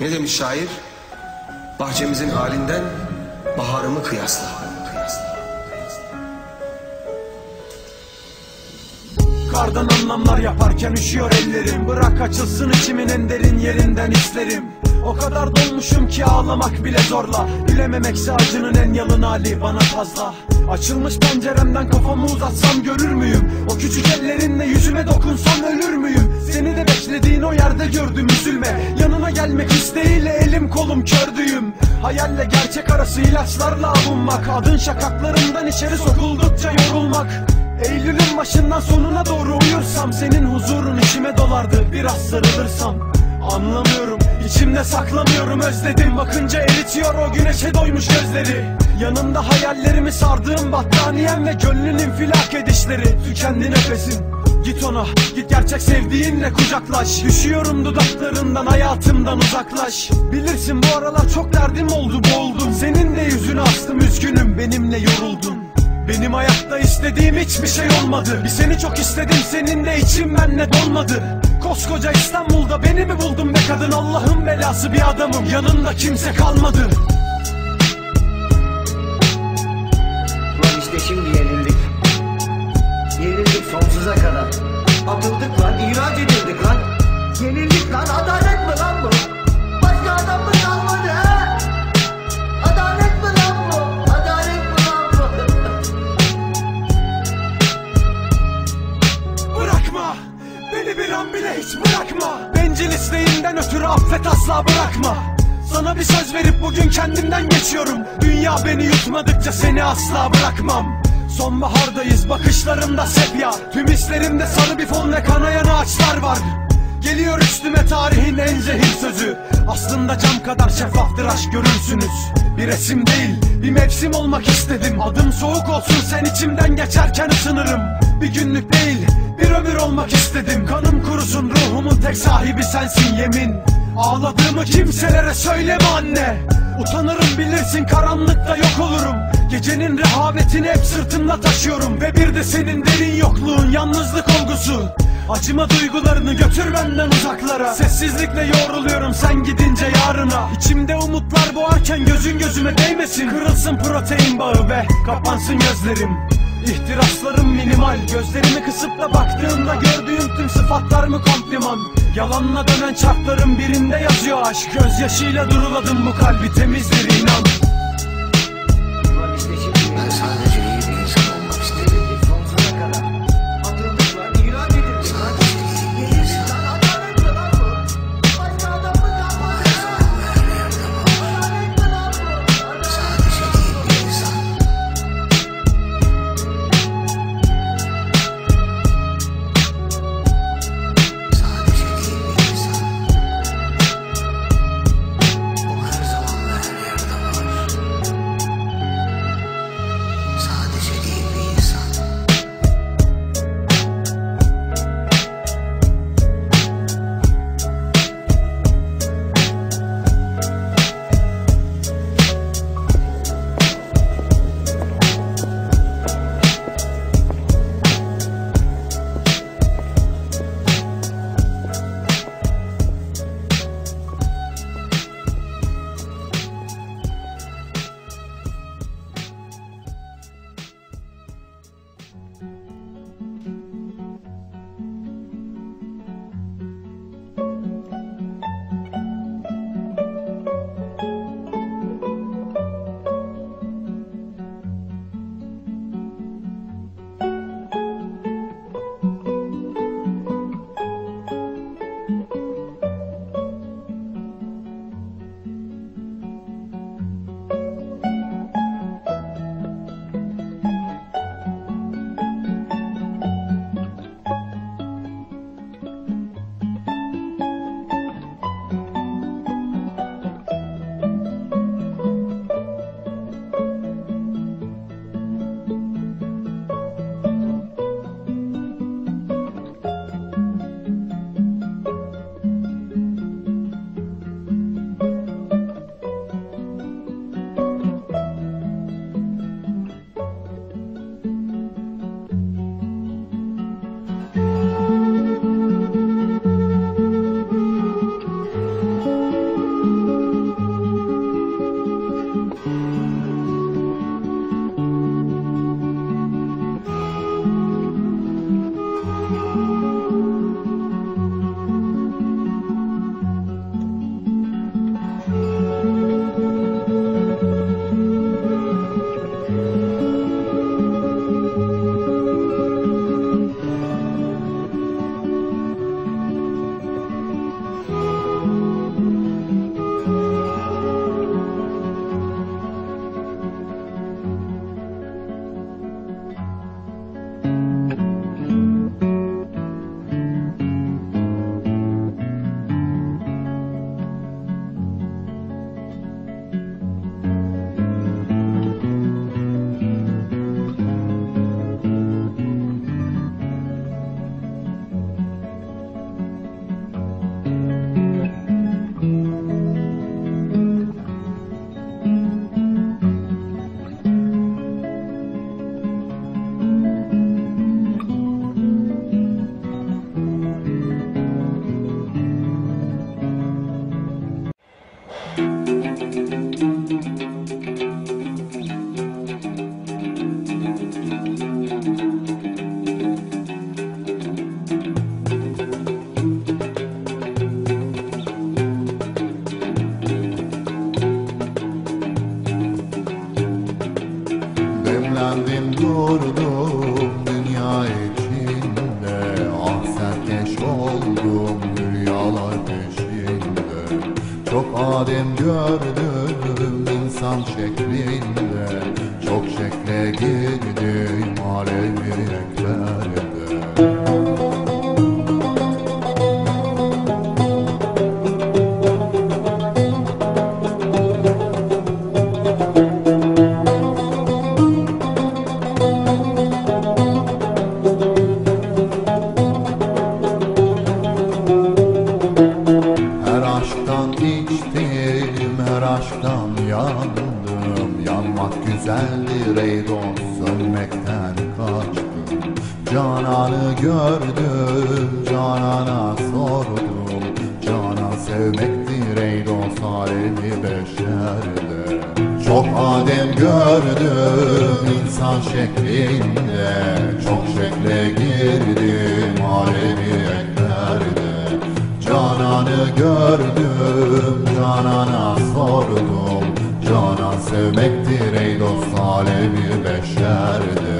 Ne demiş şair? Bahçemizin halinden baharımı kıyasla. Kardan anlamlar yaparken üşüyor ellerim Bırak açılsın içimin en derin yerinden hislerim O kadar dolmuşum ki ağlamak bile zorla Bilememekse acının en yalın hali bana fazla Açılmış penceremden kafamı uzatsam görür müyüm? O küçük ellerinle yüzüme dokunsam ölür müyüm? Seni de beklediğin o yerde gördüm üzülme. Yanına gelmek isteğiyle elim kolum kördüğüm Hayalle gerçek arası ilaçlarla avunmak. Adın şakaklarımdan içeri sokuldukça yorulmak. Eylül'ün başından sonuna doğru uyursam Senin huzurun içime dolardı biraz sarılırsam. Anlamıyorum içimde saklamıyorum özledim. Bakınca eritiyor o güneşe doymuş gözleri. Yanımda hayallerimi sardığım battaniyem Ve gönlün infilak edişleri Tükendi nefesim Git ona git gerçek sevdiğinle kucaklaş. Düşüyorum dudaklarından hayatımdan uzaklaş. Bilirsin bu aralar çok derdim oldu boğuldum. Senin de yüzünü astım üzgünüm benimle yoruldun. Benim hayatta istediğim hiçbir şey olmadı. Bir seni çok istedim senin de için benle dolmadı. Koskoca İstanbul'da beni mi buldun be kadın? Allah'ın belası bir adamım yanında kimse kalmadı. Ulan işte şimdi yenildik. Sonsuza kadar. Atıldık lan, ihraç edildik lan. Yenildik lan, adalet mi lan bu? Başka adam mı kalmadı ha? Adalet mi lan bu? Adalet mi lan bu? Bırakma Beni bir an bile hiç bırakma Bencil isteğinden ötürü affet asla bırakma Sana bir söz verip bugün kendimden geçiyorum Dünya beni yutmadıkça seni asla bırakmam Sonbahardayız bakışlarımda sepya. Tüm hislerimde sarı bir fon ve kanayan ağaçlar var. Geliyor üstüme tarihin en zehir sözü. Aslında cam kadar şeffaftır aşk görürsünüz. Bir resim değil bir mevsim olmak istedim. Adım soğuk olsun sen içimden geçerken ısınırım. Bir günlük değil bir ömür olmak istedim. Kanım kurusun ruhumun tek sahibi sensin yemin. Ağladığımı kimselere söyleme anne. Utanırım bilirsin karanlıkta yok olurum Gecenin rehavetini hep sırtımda taşıyorum Ve bir de senin derin yokluğun yalnızlık olgusu. Acıma duygularını götür benden uzaklara. Sessizlikle yoğruluyorum sen gidince yarına. İçimde umutlar boğarken gözün gözüme değmesin. Kırılsın protein bağı ve kapansın gözlerim. İhtiraslarım minimal Gözlerimi kısıp da baktığımda gördüğüm tüm sıfatlar mı kompliman. Yalanla dönen çarkların birinde yazıyor aşk. Gözyaşıyla duruladım bu kalbi temizdir inan koştum rüyalar peşinde. Çok adem gördüm insan şeklinde. Aşktan yandım Yanmak güzeldir ey dost, sönmekten kaçtım Cananı gördüm, canana sordum. Canan sevmektir ey dost, alemi beşerde. Çok Adem gördüm insan şeklinde. Çok şekle girdim alemi eklerde. Cananı gördüm, canana sevmektir ey dost alemi beşerde